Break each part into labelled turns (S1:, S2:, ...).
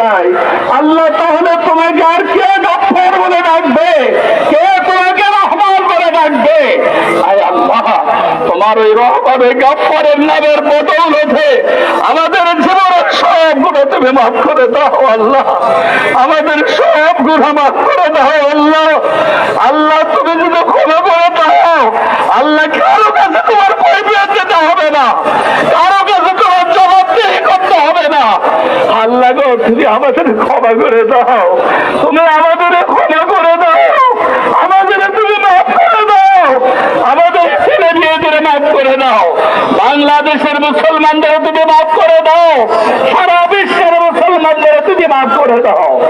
S1: যায়। আল্লাহ তাহলে তোমাকে আর কে গফর বলে ডাকবে? কে তোমাকে রহমান বলে ডাকবে? তোমার ওই রহমানের গফরের নামের বদৌলতে আমাদের জীবনের সবগুলো তুমি মাফ করে দাও আল্লাহ। আমাদের সব গুণা মাফ করে দাও আল্লাহ তুমি যদি ক্ষমা করে দাও আল্লাহ কারও কাছে তোমার পরিবেশ যেতে হবে না কারও কাছে তোমার জবাবদিহি করতে হবে না আল্লাহ গো, তুমি আমাদের ক্ষমা করে দাও। তুমি আমাদের ক্ষমা করে দাও। আমাদের তুমি মাফ করে দাও। আমাদের ছেলে মেয়েদের মাফ করে দাও। বাংলাদেশের মুসলমানদের তুমি মাফ করে দাও। সারা বিশ্বের মুসলমানদের তুমি মাফ করে দাও।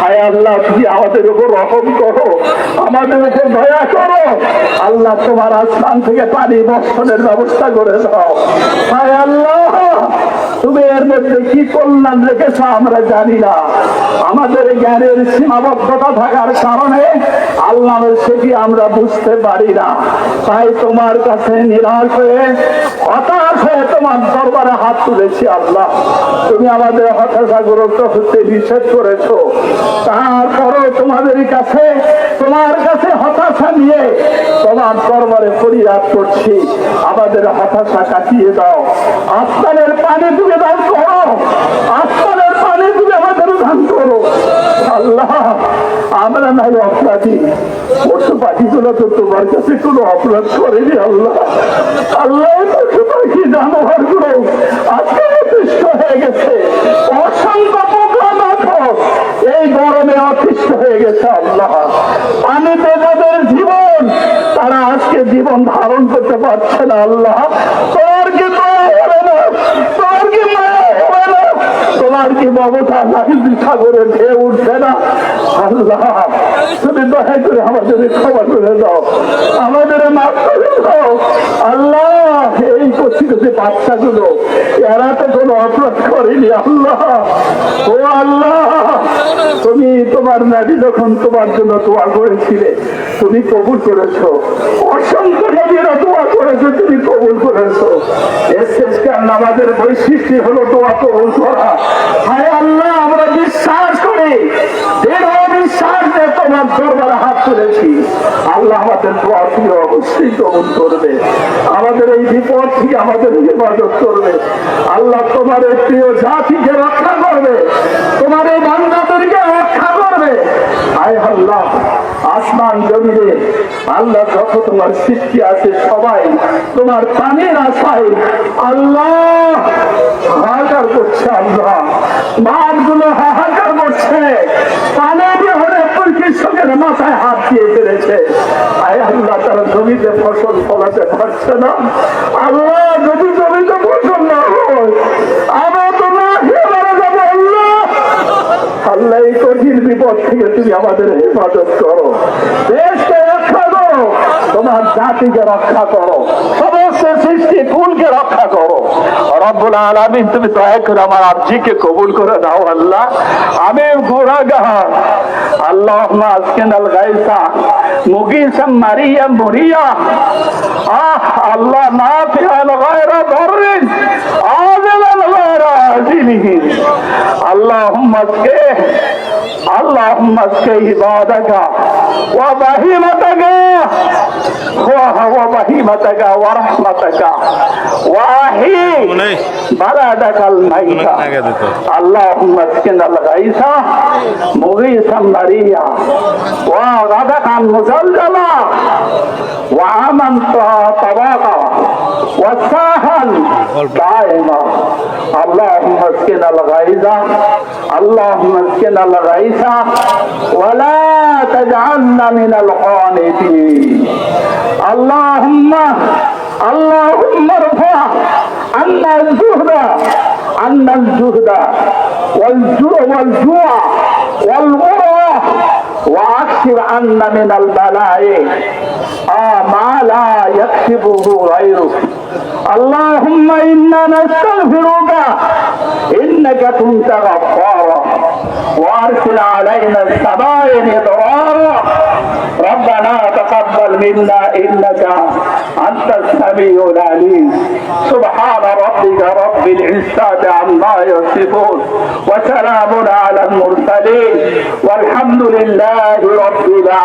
S1: হায় আল্লাহ, তুমি আমাদের উপর রহম করো। আমাদের উপর দয়া করো। আল্লাহ, তোমার আসমান থেকে পানি বর্ষণের ব্যবস্থা করে দাও। হায় আল্লাহ! তুমি এর মধ্যে কি কল্যাণ রেখেছ আমরা জানি না। আমাদের জ্ঞানের সীমাবদ্ধতা থাকার কারণে আল্লাহ সেটি আমরা বুঝতে পারি না। তাই তোমার কাছে নিরাশ হয়ে, হতাশ হয়ে তোমার দরবারে হাত তুলেছি আল্লাহ। তুমি আমাদের হতাশাগ্রস্ত হতে নিষেধ করেছ। তারপরও তোমাদের কাছে, তোমার কাছে হতাশা নিয়ে তোমার দরবারে ফরিয়াদ করছি। আমাদের হতাশা কাটিয়ে দাও। আসমানের পানি তুমি দান করো। আসমানের পানি তুমি আমাদের দান করো। আল্লাহ, আমরা নাই অপরাধী। পশু পাখিগুলো তো তোমার কাছে কোনো অপরাধ করেনি আল্লাহ। আল্লাহ পশু পাখি জানোয়ারগুলো আজকে হয়ে গেছে। অসংখ্য পোকা মাঠক এই গরমে অতিষ্ঠ হয়ে গেছে আল্লাহ পানিতে যাদের জীবন তারা আজকে জীবন ধারণ করতে পারছে না আল্লাহ তোর কি দয়া হবে না তোর কি মায়া হবে না তোমার কি মমতা সাগরে ঢেউ উঠছে না। আল্লাহ, তুমি দয়া করে আমাদের ক্ষমা করে দাও। আমাদের মাফ করে দাও। আল্লাহ, এই কচি কচি এরা তো কোনো অপরাধ করেনি, আল্লাহ। ও আল্লাহ, তুমি তোমার নারী যখন তোমার জন্য দোয়া করেছিলে, তুমি কবুল করেছ। অসংখ্য নামাজের বৈশিষ্ট্য হলো দোয়া কবুল করা। হায় আল্লাহ, আমরা বিশ্বাস করি। বিশ্বাস দিয়ে তোমার হাত তুলেছি। আল্লাহ আমাদের দোয়া তুমি অবশ্যই কবুল করবে। আমাদের এই বিপদ থেকে আমাদের হেফাজত করবে। আল্লাহ তোমার এই প্রিয় জাতিকে রক্ষা করবে। তোমার এই বান্দাদেরকে রক্ষা করবে। আয় আল্লাহ আসমান জমিনে, আল্লাহ যত তোমার সৃষ্টি আছে সবাই, তোমার পানির আশায়, আল্লাহ হাহাকার করছে আল্লাহ। মাঠগুলো হাহাকার করছে। তো আল্লাহ, এই কঠিন বিপদ থেকে তুমি আমাদের হেফাজত করো। देश को रक्षा करो तुम्हार जाति के रक्षा करो समस्त सृष्टि कुल के रक्षा करो রব্বুল আলামিন তুমি দয়া করে আমার আর্জিকে কবুল করে দাও আল্লাহ আমি গুনাহগার আল্লাহ আসকেনাল গায়সা মুগিসাম মারিয়া মরিয়া আহ আল্লাহ না ফিআল গায়রা দরিন আযিলাল গায়রা আজিলিহি আল্লাহুম্মা আসকে আল্লাহুম্মা আসকে ইবাদাকা وبهيمتك وبهيمتك ورحمتك واحي بلدك الميت اللهم اسقنا الغيث مغيثا مريا وغدقا مزلزلا وعاما طباقا والساهل دائما. اللهم اسقنا الغيث اللهم اسقنا الغيث. ولا تجعلنا من القانتين اللهم اللهم ارفع عنا الزهد عنا الزهد. والجوع والجوع والغرى واكشف عنا من البلاء آه ما لا يكسبه غيرك اللهم انا نستغفرك انك كنت غفارا وارسل علينا السماء مدرارا ربنا تقبل منا إنك أنت السميع العليم سبحان ربك رب العزة عما يصفون وسلام على المرسلين والحمد لله رب العالمين.